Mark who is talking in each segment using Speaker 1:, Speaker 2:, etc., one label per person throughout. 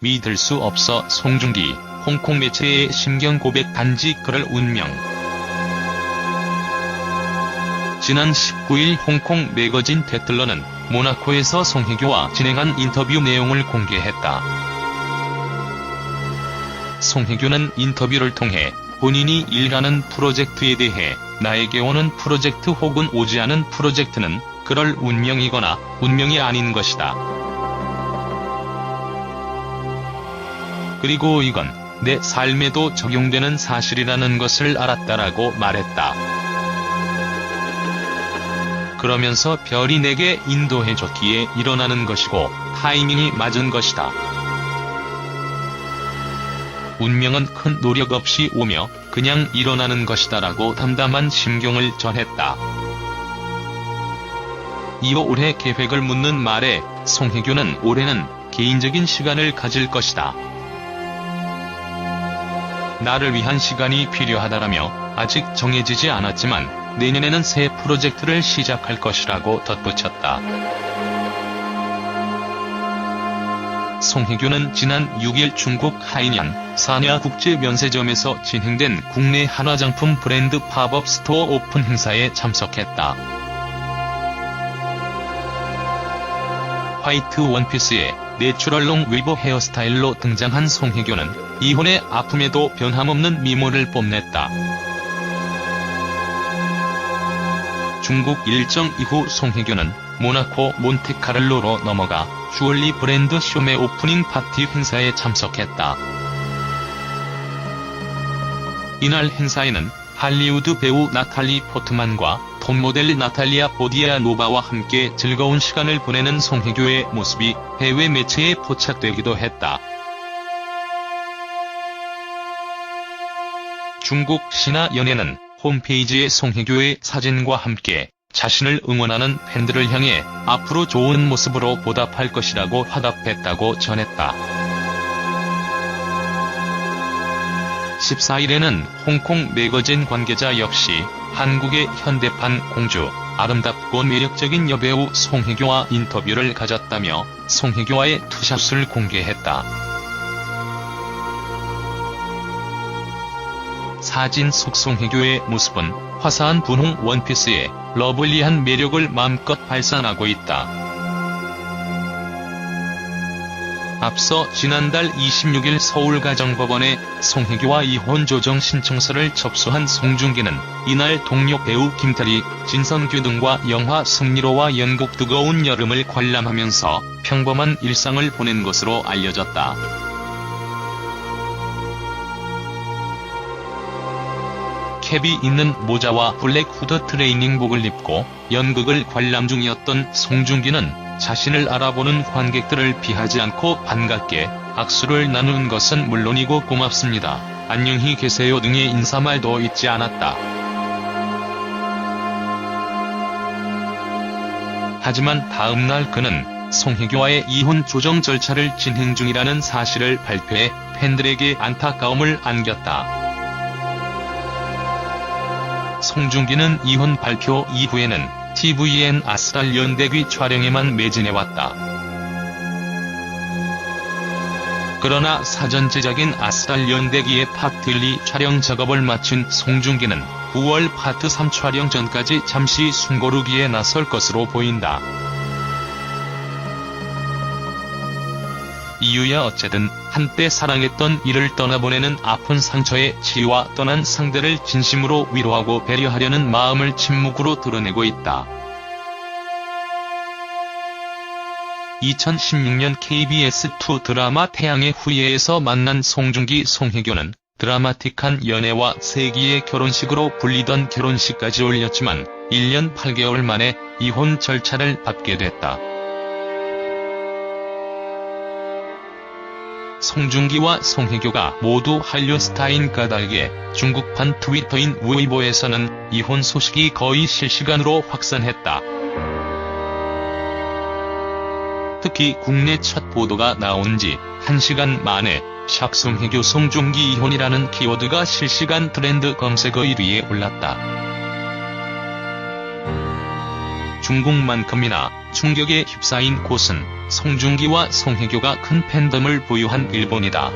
Speaker 1: 믿을 수 없어 송중기, 홍콩 매체의 심경 고백 단지 그럴 운명. 지난 19일 홍콩 매거진 테틀러는 모나코에서 송혜교와 진행한 인터뷰 내용을 공개했다. 송혜교는 인터뷰를 통해 본인이 일가는 프로젝트에 대해 나에게 오는 프로젝트 혹은 오지 않은 프로젝트는 그럴 운명이거나 운명이 아닌 것이다. 그리고 이건 내 삶에도 적용되는 사실이라는 것을 알았다라고 말했다. 그러면서 별이 내게 인도해줬기에 일어나는 것이고 타이밍이 맞은 것이다. 운명은 큰 노력 없이 오며 그냥 일어나는 것이다라고 담담한 심경을 전했다. 이어 올해 계획을 묻는 말에 송혜교는 올해는 개인적인 시간을 가질 것이다. 나를 위한 시간이 필요하다라며 아직 정해지지 않았지만 내년에는 새 프로젝트를 시작할 것이라고 덧붙였다. 송혜교는 지난 6일 중국 하이난 사냐 국제 면세점에서 진행된 국내 한화장품 브랜드 팝업 스토어 오픈 행사에 참석했다. 화이트 원피스에 내추럴롱 웨이버 헤어스타일로 등장한 송혜교는 이혼의 아픔에도 변함없는 미모를 뽐냈다. 중국 일정 이후 송혜교는 모나코 몬테카를로로 넘어가 주얼리 브랜드 쇼메 오프닝 파티 행사에 참석했다. 이날 행사에는 할리우드 배우 나탈리 포트만과 톱 모델 나탈리아 보디아 노바와 함께 즐거운 시간을 보내는 송혜교의 모습이 해외 매체에 포착되기도 했다. 중국 신화 연예는 홈페이지에 송혜교의 사진과 함께 자신을 응원하는 팬들을 향해 앞으로 좋은 모습으로 보답할 것이라고 화답했다고 전했다. 14일에는 홍콩 매거진 관계자 역시 한국의 현대판 공주, 아름답고 매력적인 여배우 송혜교와 인터뷰를 가졌다며 송혜교와의 투샷을 공개했다. 사진 속 송혜교의 모습은 화사한 분홍 원피스에 러블리한 매력을 마음껏 발산하고 있다. 앞서 지난달 26일 서울가정법원에 송혜교와 이혼 조정 신청서를 접수한 송중기는 이날 동료 배우 김태리, 진선규 등과 영화 승리로와 연극 뜨거운 여름을 관람하면서 평범한 일상을 보낸 것으로 알려졌다. 캡이 있는 모자와 블랙 후드 트레이닝복을 입고 연극을 관람 중이었던 송중기는 자신을 알아보는 관객들을 피하지 않고 반갑게 악수를 나누는 것은 물론이고 고맙습니다. 안녕히 계세요 등의 인사말도 잊지 않았다. 하지만 다음날 그는 송혜교와의 이혼 조정 절차를 진행 중이라는 사실을 발표해 팬들에게 안타까움을 안겼다. 송중기는 이혼 발표 이후에는 TVN 아스랄 연대귀 촬영에만 매진해왔다. 그러나 사전 제작인 아스랄 연대기의 파트 1, 2 촬영 작업을 마친 송중기는 9월 파트 3 촬영 전까지 잠시 숨고르기에 나설 것으로 보인다. 이유야 어쨌든 한때 사랑했던 이를 떠나보내는 아픈 상처에 치유와 떠난 상대를 진심으로 위로하고 배려하려는 마음을 침묵으로 드러내고 있다. 2016년 KBS2 드라마 태양의 후예에서 만난 송중기 송혜교는 드라마틱한 연애와 세기의 결혼식으로 불리던 결혼식까지 올렸지만 1년 8개월 만에 이혼 절차를 밟게 됐다. 송중기와 송혜교가 모두 한류 스타인 까닭에 중국판 트위터인 웨이보에서는 이혼 소식이 거의 실시간으로 확산했다. 특히 국내 첫 보도가 나온 지 1시간 만에 샵 송혜교 송중기 이혼이라는 키워드가 실시간 트렌드 검색어 1위에 올랐다. 중국만큼이나 충격에 휩싸인 곳은 송중기와 송혜교가 큰 팬덤을 보유한 일본이다.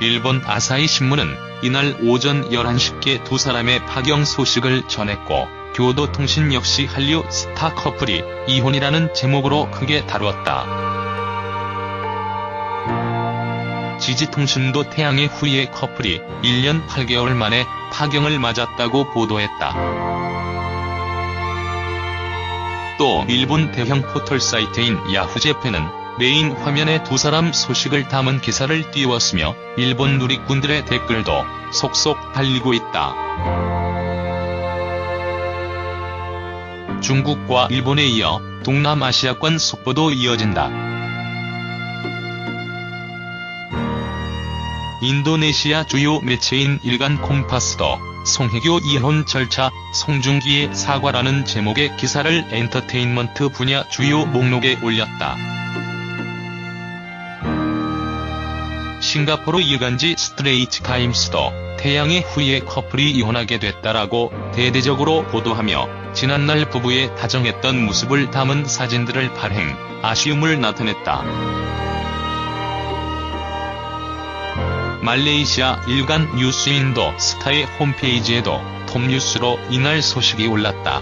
Speaker 1: 일본 아사히 신문은 이날 오전 11시께 두 사람의 파경 소식을 전했고 교도통신 역시 한류 스타 커플이 이혼이라는 제목으로 크게 다뤘다. 지지통신도 태양의 후예 커플이 1년 8개월 만에 파경을 맞았다고 보도했다. 또 일본 대형 포털 사이트인 야후제페는 메인 화면에 두 사람 소식을 담은 기사를 띄웠으며 일본 누리꾼들의 댓글도 속속 달리고 있다. 중국과 일본에 이어 동남아시아권 속보도 이어진다. 인도네시아 주요 매체인 일간 콤파스도 송혜교 이혼 절차, 송중기의 사과라는 제목의 기사를 엔터테인먼트 분야 주요 목록에 올렸다. 싱가포르 일간지 스트레이트 타임스도 태양의 후예 커플이 이혼하게 됐다라고 대대적으로 보도하며 지난날 부부의 다정했던 모습을 담은 사진들을 발행, 아쉬움을 나타냈다. 말레이시아 일간 뉴스인도 스타의 홈페이지에도 톱뉴스로 이날 소식이 올랐다.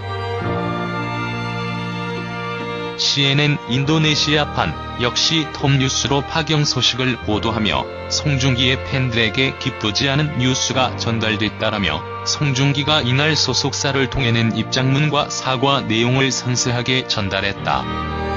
Speaker 1: CNN 인도네시아판 역시 톱뉴스로 파경 소식을 보도하며 송중기의 팬들에게 기쁘지 않은 뉴스가 전달됐다라며 송중기가 이날 소속사를 통해 낸 입장문과 사과 내용을 상세하게 전달했다.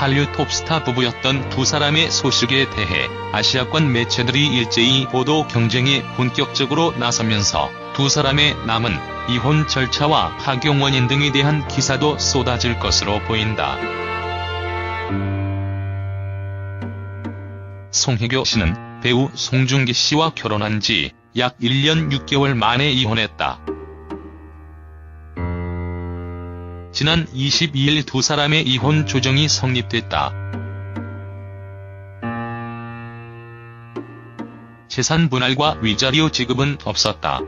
Speaker 1: 한류 톱스타 부부였던 두 사람의 소식에 대해 아시아권 매체들이 일제히 보도 경쟁에 본격적으로 나서면서 두 사람의 남은 이혼 절차와 파경 원인 등에 대한 기사도 쏟아질 것으로 보인다. 송혜교 씨는 배우 송중기 씨와 결혼한 지 약 1년 6개월 만에 이혼했다. 지난 22일 두 사람의 이혼 조정이 성립됐다. 재산 분할과 위자료 지급은 없었다.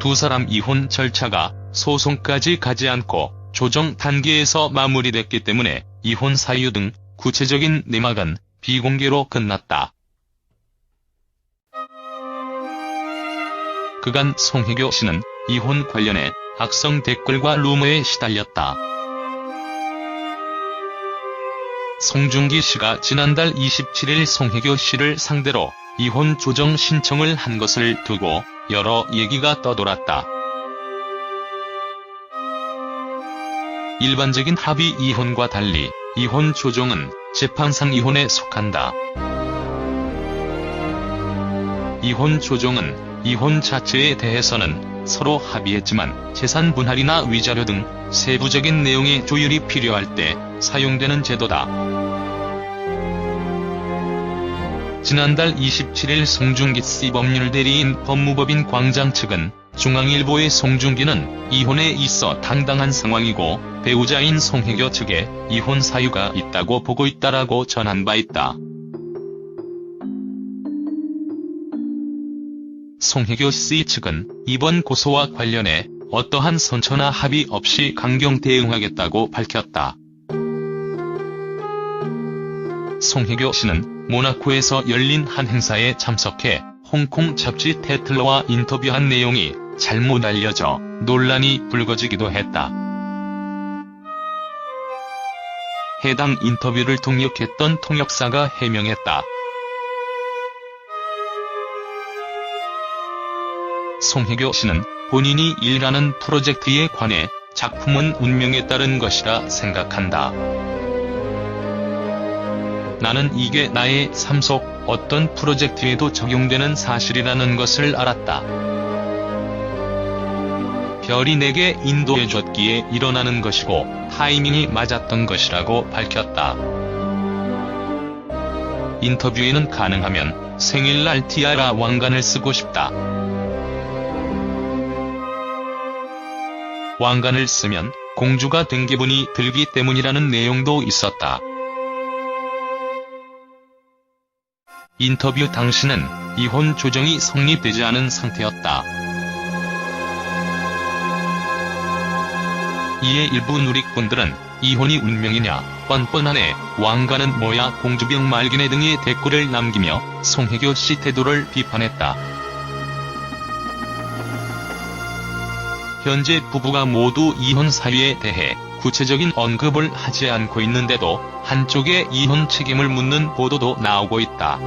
Speaker 1: 두 사람 이혼 절차가 소송까지 가지 않고 조정 단계에서 마무리됐기 때문에 이혼 사유 등 구체적인 내막은 비공개로 끝났다. 그간 송혜교 씨는 이혼 관련해 악성 댓글과 루머에 시달렸다. 송중기 씨가 지난달 27일 송혜교 씨를 상대로 이혼 조정 신청을 한 것을 두고 여러 얘기가 떠돌았다. 일반적인 합의 이혼과 달리 이혼 조정은 재판상 이혼에 속한다. 이혼 조정은 이혼 자체에 대해서는 서로 합의했지만 재산 분할이나 위자료 등 세부적인 내용의 조율이 필요할 때 사용되는 제도다. 지난달 27일 송중기 씨 법률 대리인 법무법인 광장 측은 중앙일보의 송중기는 이혼에 있어 당당한 상황이고 배우자인 송혜교 측에 이혼 사유가 있다고 보고 있다라고 전한 바 있다. 송혜교 씨 측은 이번 고소와 관련해 어떠한 선처나 합의 없이 강경 대응하겠다고 밝혔다. 송혜교 씨는 모나코에서 열린 한 행사에 참석해 홍콩 잡지 테틀러와 인터뷰한 내용이 잘못 알려져 논란이 불거지기도 했다. 해당 인터뷰를 통역했던 통역사가 해명했다. 송혜교 씨는 본인이 일하는 프로젝트에 관해 작품은 운명에 따른 것이라 생각한다. 나는 이게 나의 삶 속 어떤 프로젝트에도 적용되는 사실이라는 것을 알았다. 별이 내게 인도해줬기에 일어나는 것이고 타이밍이 맞았던 것이라고 밝혔다. 인터뷰에는 가능하면 생일날 티아라 왕관을 쓰고 싶다. 왕관을 쓰면 공주가 된 기분이 들기 때문이라는 내용도 있었다. 인터뷰 당시는 이혼 조정이 성립되지 않은 상태였다. 이에 일부 누리꾼들은 이혼이 운명이냐, 뻔뻔하네, 왕가는 뭐야 공주병 말기네 등의 댓글을 남기며 송혜교 씨 태도를 비판했다. 현재 부부가 모두 이혼 사유에 대해 구체적인 언급을 하지 않고 있는데도 한쪽의 이혼 책임을 묻는 보도도 나오고 있다.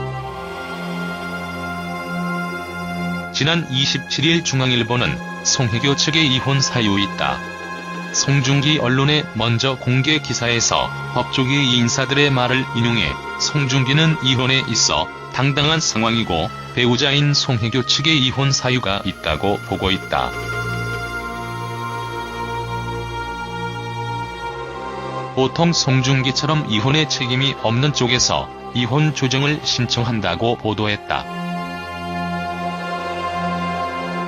Speaker 1: 지난 27일 중앙일보는 송혜교 측의 이혼 사유 있다. 송중기 언론의 먼저 공개 기사에서 법조계 인사들의 말을 인용해 송중기는 이혼에 있어 당당한 상황이고 배우자인 송혜교 측의 이혼 사유가 있다고 보고 있다. 보통 송중기처럼 이혼의 책임이 없는 쪽에서 이혼 조정을 신청한다고 보도했다.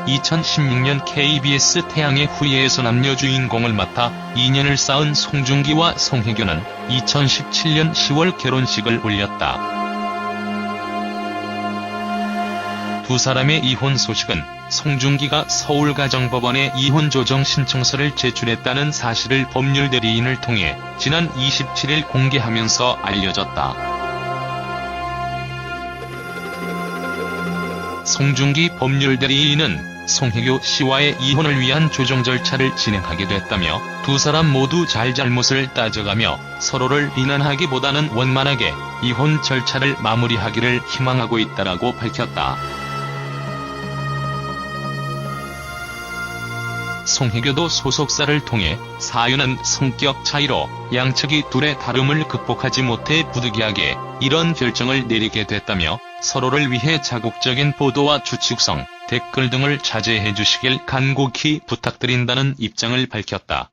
Speaker 1: 2016년 KBS 태양의 후예에서 남녀 주인공을 맡아 2년을 쌓은 송중기와 송혜교는 2017년 10월 결혼식을 올렸다. 두 사람의 이혼 소식은 송중기가 서울가정법원에 이혼조정 신청서를 제출했다는 사실을 법률 대리인을 통해 지난 27일 공개하면서 알려졌다. 송중기 법률 대리인은 송혜교 씨와의 이혼을 위한 조정 절차를 진행하게 됐다며 두 사람 모두 잘잘못을 따져가며 서로를 비난하기보다는 원만하게 이혼 절차를 마무리하기를 희망하고 있다라고 밝혔다. 송혜교도 소속사를 통해 사유는 성격 차이로 양측이 둘의 다름을 극복하지 못해 부득이하게 이런 결정을 내리게 됐다며 서로를 위해 자국적인 보도와 추측성, 댓글 등을 자제해 주시길 간곡히 부탁드린다는 입장을 밝혔다.